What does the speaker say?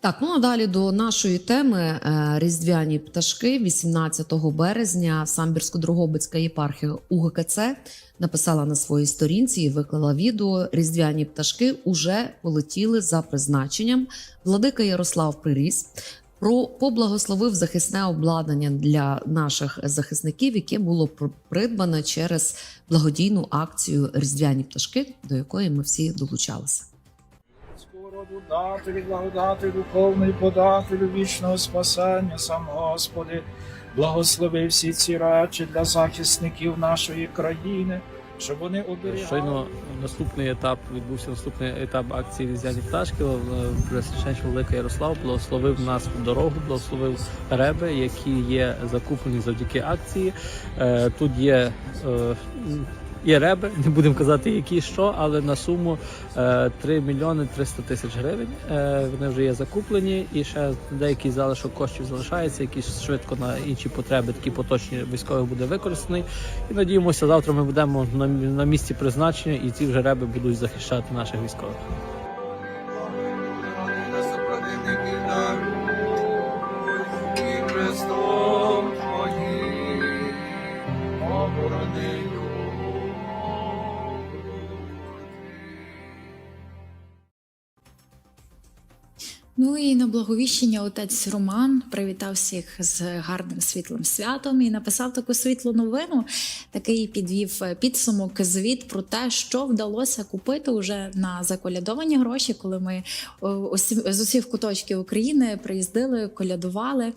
Так, ну а далі до нашої теми е, різдвяні пташки. 18 березня Самбірсько-Дрогобицька єпархія УГКЦ написала на своїй сторінці і виклала відео. Різдвяні пташки уже полетіли за призначенням. Владика Ярослав Приріс про поблагословив захисне обладнання для наших захисників, яке було пр- придбане через благодійну акцію Різдвяні пташки, до якої ми всі долучалися. Людського роду дателю, благодати духовної подателю вічного спасення, сам Господи, благослови всі ці речі для захисників нашої країни, щоб вони оберігали. Щойно наступний етап відбувся наступний етап акції Різдвяні пташки. Пресвященич Велика Ярослав благословив нас дорогу, благословив реби, які є закуплені завдяки акції. Е, Тут є. Е, Є реби, не будемо казати які що, але на суму е, 3 мільйони 300 тисяч гривень. Е, Вони вже є закуплені, і ще деякий залишок коштів залишається, який швидко на інші потреби, такі поточні військових буде використаний. І надіємося, завтра ми будемо на місці призначення, і ці вже реби будуть захищати наших військових. Христом Твоїм оборони Ну і на благовіщення отець Роман привітав всіх з гарним світлим святом і написав таку світлу новину. Такий підвів е, підсумок звіт про те, що вдалося купити уже на заколядовані гроші, коли ми о, з усіх куточків України приїздили, колядували.